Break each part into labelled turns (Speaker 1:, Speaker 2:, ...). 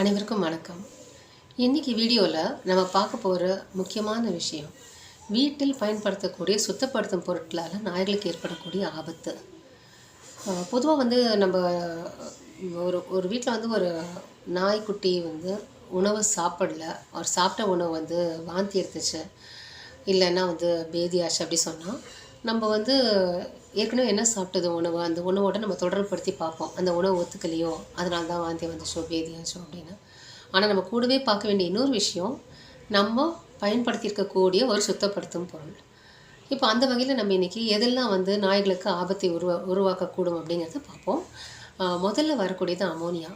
Speaker 1: அனைவருக்கும் வணக்கம். இன்றைக்கி வீடியோவில் நம்ம பார்க்க போகிற முக்கியமான விஷயம் வீட்டில் பயன்படுத்தக்கூடிய சுத்தப்படுத்தும் பொருட்களால் நாய்களுக்கு ஏற்படக்கூடிய ஆபத்து. பொதுவாக வந்து நம்ம ஒரு ஒரு வீட்டில் வந்து ஒரு நாய்க்குட்டி வந்து உணவு சாப்பிடல. அவர் சாப்பிட்ட உணவு வந்து வாந்தி எடுத்துச்சு. இல்லைன்னா வந்து பேதியாச்சு அப்படி சொன்னால் நம்ம வந்து ஏற்கனவே என்ன சாப்பிட்டது உணவு? அந்த உணவோட நம்ம தொடர்புப்படுத்தி பார்ப்போம். அந்த உணவு ஒத்துக்கலையோ? அதனால தான் வாந்தி வந்துச்சோ பேதியாச்சோ அப்படின்னு. ஆனால் நம்ம கூடவே பார்க்க வேண்டிய இன்னொரு விஷயம் நம்ம பயன்படுத்தியிருக்கக்கூடிய ஒரு சுத்தப்படுத்தும் பொருள். இப்போ அந்த வகையில் நம்ம இன்றைக்கி எதெல்லாம் வந்து நாய்களுக்கு ஆபத்தை உருவா உருவாக்கக்கூடும் அப்படிங்கிறத பார்ப்போம். முதல்ல வரக்கூடியது அமோனியா.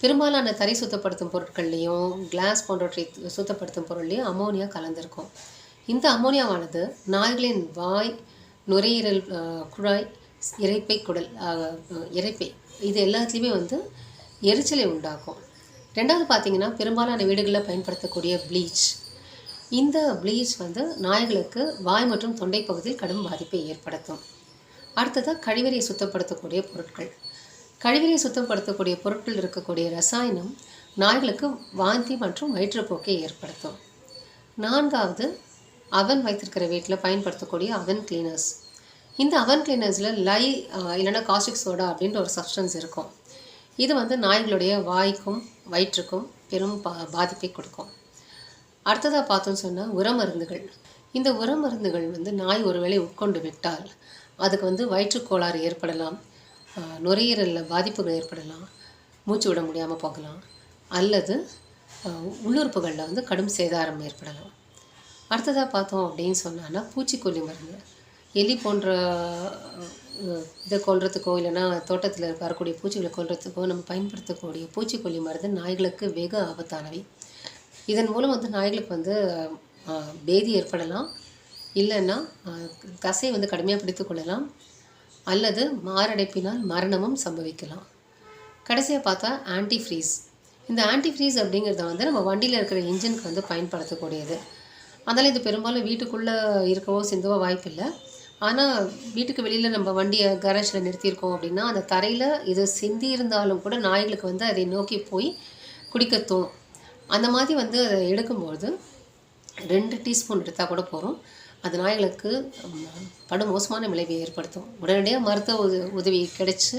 Speaker 1: பெரும்பாலான தரை சுத்தப்படுத்தும் பொருட்கள்லேயும் கிளாஸ் போன்றவற்றை சுத்தப்படுத்தும் பொருள்லேயும் அமோனியா கலந்திருக்கும். இந்த அமோனியாவானது நாய்களின் வாய் நுரையீரல் குழாய் இறைப்பை குடல் இறைப்பை. இரைப்பை இது எல்லாத்துலேயுமே வந்து எரிச்சலை உண்டாக்கும். ரெண்டாவது பார்த்தீங்கன்னா பெரும்பாலான வீடுகளில் பயன்படுத்தக்கூடிய ப்ளீச். இந்த ப்ளீச் வந்து நாய்களுக்கு வாய் மற்றும் தொண்டை பகுதியில் கடும் பாதிப்பை ஏற்படுத்தும். அடுத்ததாக கழிவறையை சுத்தப்படுத்தக்கூடிய பொருட்கள். கழிவறையை சுத்தப்படுத்தக்கூடிய பொருட்கள் இருக்கக்கூடிய ரசாயனம் நாய்களுக்கு வாந்தி மற்றும் வயிற்றுப்போக்கை ஏற்படுத்தும். நான்காவது அவன் வைத்திருக்கிற வீட்டில் பயன்படுத்தக்கூடிய அவன் கிளீனர்ஸ் இந்த அவன் கிளீனர்ஸில் லை இல்லைன்னா காஸ்டிக் சோடா அப்படின்ற ஒரு சப்ஸ்டன்ஸ் இருக்கும். இது வந்து நாய்களுடைய வாய்க்கும் வயிற்றுக்கும் பெரும் பா பாதிப்பை கொடுக்கும். அடுத்ததாக பார்த்தோம்னு சொன்னால் உரமருந்துகள். இந்த உரமருந்துகள் வந்து நாய் ஒருவேளை உட்கொண்டு விட்டால் அதுக்கு வந்து வயிற்றுக் கோளாறு ஏற்படலாம் நுரையீரலில் பாதிப்புகள் ஏற்படலாம் மூச்சு விட முடியாமல் போகலாம் அல்லது உள்ளுறுப்புகளில் வந்து கடும் சேதாரம் ஏற்படலாம். அடுத்ததாக பார்த்தோம் அப்படின்னு சொன்னான்னா பூச்சிக்கொல்லி மருந்து. எலி போன்ற இதை கொல்றதுக்கோ இல்லைன்னா தோட்டத்தில் வரக்கூடிய பூச்சிகளை கொல்றதுக்கோ நம்ம பயன்படுத்தக்கூடிய பூச்சிக்கொல்லி மருந்து நாய்களுக்கு வெகு ஆபத்தானவை. இதன் மூலம் வந்து நாய்களுக்கு வந்து பேதி ஏற்படலாம். இல்லைன்னா தசை வந்து கடுமையாக பிடித்து கொள்ளலாம். அல்லது மாரடைப்பினால் மரணமும் சம்பவிக்கலாம். கடைசியாக பார்த்தா ஆன்டி ஃப்ரீஸ் இந்த ஆன்டி ஃப்ரீஸ் அப்படிங்கிறத வந்து நம்ம வண்டியில் இருக்கிற இன்ஜினுக்கு வந்து பயன்படுத்தக்கூடியது. அதனால் இது பெரும்பாலும் வீட்டுக்குள்ளே இருக்கவோ சிந்தவோ வாய்ப்பில்லை. ஆனால் வீட்டுக்கு வெளியில் நம்ம வண்டியை கரேஜில் நிறுத்தியிருக்கோம் அப்படின்னா அந்த தரையில் இது சிந்தி இருந்தாலும் கூட நாய்களுக்கு வந்து அதை நோக்கி போய் குடிக்க தோணும். அந்த மாதிரி வந்து அதை எடுக்கும்போது ரெண்டு டீஸ்பூன் எடுத்தால் கூட போகிறோம் அது நாய்களுக்கு படு மோசமான விளைவை ஏற்படுத்தும். உடனடியாக மருத்துவ உத உதவி கிடைச்சி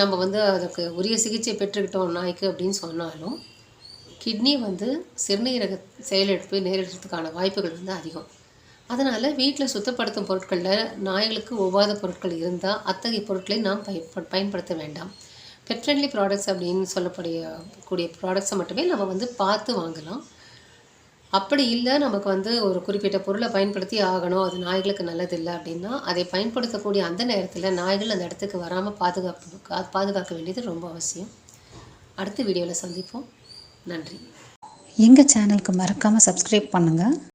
Speaker 1: நம்ம வந்து அதுக்கு உரிய சிகிச்சை பெற்றுக்கிட்டோம் நாய்க்கு அப்படின்னு சொன்னாலும் கிட்னி வந்து சிறுநீரக செயலிழப்பு நேரிடுறதுக்கான வாய்ப்புகள் வந்து அதிகம். அதனால் வீட்டில் சுத்தப்படுத்தும் பொருட்களில் நாய்களுக்கு ஒவ்வாத பொருட்கள் இருந்தால் அத்தகைய பொருட்களை நாம் பயன்ப பயன்படுத்த வேண்டாம். பெட் ஃப்ரெண்ட்லி ப்ராடக்ட்ஸ் அப்படின்னு சொல்லக்கூடிய கூடிய ப்ராடக்ட்ஸை மட்டுமே நம்ம வந்து பார்த்து வாங்கலாம். அப்படி இல்லை நமக்கு வந்து ஒரு குறிப்பிட்ட பொருளை பயன்படுத்தி ஆகணும் அது நாய்களுக்கு நல்லதில்லை அப்படின்னா அதை பயன்படுத்தக்கூடிய அந்த நேரத்தில் நாய்கள் அந்த இடத்துக்கு வராமல் பாதுகாப்பு பாதுகாக்க வேண்டியது ரொம்ப அவசியம். அடுத்த வீடியோவில் சந்திப்போம். நன்றி.
Speaker 2: எங்கள் சேனலுக்கு மறக்காமல் சப்ஸ்கிரைப் பண்ணுங்கள்